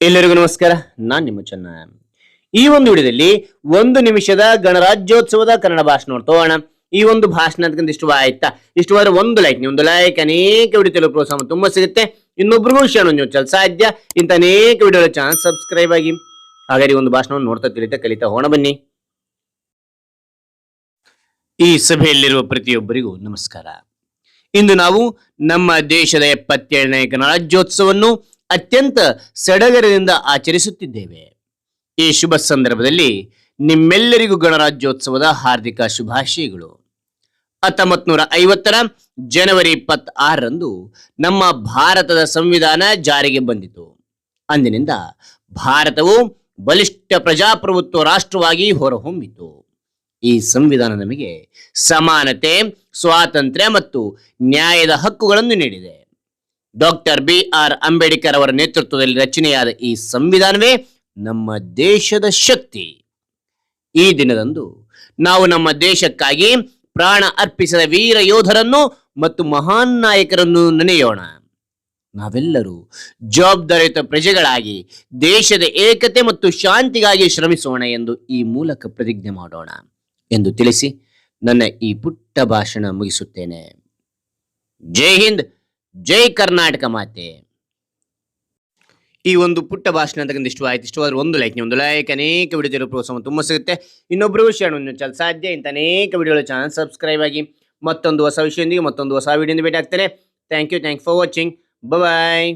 ಎಲ್ಲರಿಗೂ ನಮಸ್ಕಾರ, ನಾನ್ ನಿಮ್ಮ ಚೆನ್ನ ಈ ಒಂದು ವಿಡಿಯೋದಲ್ಲಿ ಒಂದು ನಿಮಿಷದ ಗಣರಾಜ್ಯೋತ್ಸವದ ಕನ್ನಡ ಭಾಷಣ ನೋಡ್ತೋಣ ಈ ಒಂದು ಭಾಷಣ ಅದಕ್ಕಿಂತ ಇಷ್ಟ ಆಯ್ತಾ? ಇಷ್ಟವಾದ್ರೆ ಒಂದು ಲೈಕ್ ನೀವು ಒಂದು ಲೈಕ್ ಅನೇಕ ವಿಡಿಯೋ ತೆಲುಗು ಪ್ರೋತ್ಸಾಹ ತುಂಬಾ ಸಿಗುತ್ತೆ. ಇನ್ನೊಬ್ರಿಗೂ ವಿಷಯ ನೀವು ಚಲ್ ಸಾಧ್ಯ. ಇಂಥ ಅನೇಕ ವಿಡಿಯೋ ಚಾನಲ್ ಸಬ್ಸ್ಕ್ರೈಬ್ ಆಗಿ. ಈ ಒಂದು ಭಾಷಣವನ್ನು ನೋಡ್ತಾ ತಿಳಿತಾ ಕಲಿತಾ ಹೋಣ ಬನ್ನಿ. ಈ ಸಭೆಯಲ್ಲಿರುವ ಪ್ರತಿಯೊಬ್ಬರಿಗೂ ನಮಸ್ಕಾರ. ಇಂದು ನಾವು ನಮ್ಮ ದೇಶದ ಎಪ್ಪತ್ತೇಳನೇ ಗಣರಾಜ್ಯೋತ್ಸವವನ್ನು ಅತ್ಯಂತ ಸಡಗರದಿಂದ ಆಚರಿಸುತ್ತಿದ್ದೇವೆ. ಈ ಶುಭ ಸಂದರ್ಭದಲ್ಲಿ ನಿಮ್ಮೆಲ್ಲರಿಗೂ ಗಣರಾಜ್ಯೋತ್ಸವದ ಹಾರ್ದಿಕ ಶುಭಾಶಯಗಳು. ಹತ್ತೊಂಬತ್ ನೂರ ಐವತ್ತರ ಜನವರಿ ಇಪ್ಪತ್ತಾರರಂದು ನಮ್ಮ ಭಾರತದ ಸಂವಿಧಾನ ಜಾರಿಗೆ ಬಂದಿತು. ಅಂದಿನಿಂದ ಭಾರತವು ಬಲಿಷ್ಠ ಪ್ರಜಾಪ್ರಭುತ್ವ ರಾಷ್ಟ್ರವಾಗಿ ಹೊರಹೊಮ್ಮಿತು. ಈ ಸಂವಿಧಾನ ನಮಗೆ ಸಮಾನತೆ, ಸ್ವಾತಂತ್ರ್ಯ ಮತ್ತು ನ್ಯಾಯದ ಹಕ್ಕುಗಳನ್ನು ನೀಡಿದೆ. ಡಾಕ್ಟರ್ ಬಿ ಆರ್ ಅಂಬೇಡ್ಕರ್ ಅವರ ನೇತೃತ್ವದಲ್ಲಿ ರಚನೆಯಾದ ಈ ಸಂವಿಧಾನವೇ ನಮ್ಮ ದೇಶದ ಶಕ್ತಿ. ಈ ದಿನದಂದು ನಾವು ನಮ್ಮ ದೇಶಕ್ಕಾಗಿ ಪ್ರಾಣ ಅರ್ಪಿಸಿದ ವೀರ ಯೋಧರನ್ನು ಮತ್ತು ಮಹಾನ್ ನಾಯಕರನ್ನು ನೆನೆಯೋಣ. ನಾವೆಲ್ಲರೂ ಜವಾಬ್ದಾರಿಯುತ ಪ್ರಜೆಗಳಾಗಿ ದೇಶದ ಏಕತೆ ಮತ್ತು ಶಾಂತಿಗಾಗಿ ಶ್ರಮಿಸೋಣ ಎಂದು ಈ ಮೂಲಕ ಪ್ರತಿಜ್ಞೆ ಮಾಡೋಣ ಎಂದು ತಿಳಿಸಿ ನನ್ನ ಈ ಪುಟ್ಟ ಭಾಷಣ ಮುಗಿಸುತ್ತೇನೆ. ಜೈ ಹಿಂದ್! ಜೈ ಕರ್ನಾಟಕ ಮಾತೆ. ಈ ಒಂದು ಪುಟ್ಟ ಭಾಷಣ ಅಂತಕ್ಕಂಥ ಇಷ್ಟು ಆಯ್ತು ಇಷ್ಟವಾದ್ರೆ ಒಂದು ಲೈಕ್ ಒಂದು ಲೈಕ್ ಅನೇಕ ವಿಡಿಯೋ ಪ್ರೋತ್ಸಾಹ ತುಂಬ ಸಿಗುತ್ತೆ. ಇನ್ನೊಬ್ಬರು ಶೇರ್ ಸಾಧ್ಯ ಇಂಥ ಅನೇಕ ವಿಡಿಯೋಗಳ ಚಾನಲ್ ಸಬ್ಸ್ಕ್ರೈಬ್ ಆಗಿ ಮತ್ತೊಂದು ಹೊಸ ವಿಷಯದೊಂದಿಗೆ ಮತ್ತೊಂದು ಹೊಸ ವಿಡಿಯೋದಿಂದ ಭೇಟಿ ಆಗ್ತಾರೆ thank you thank for watching bye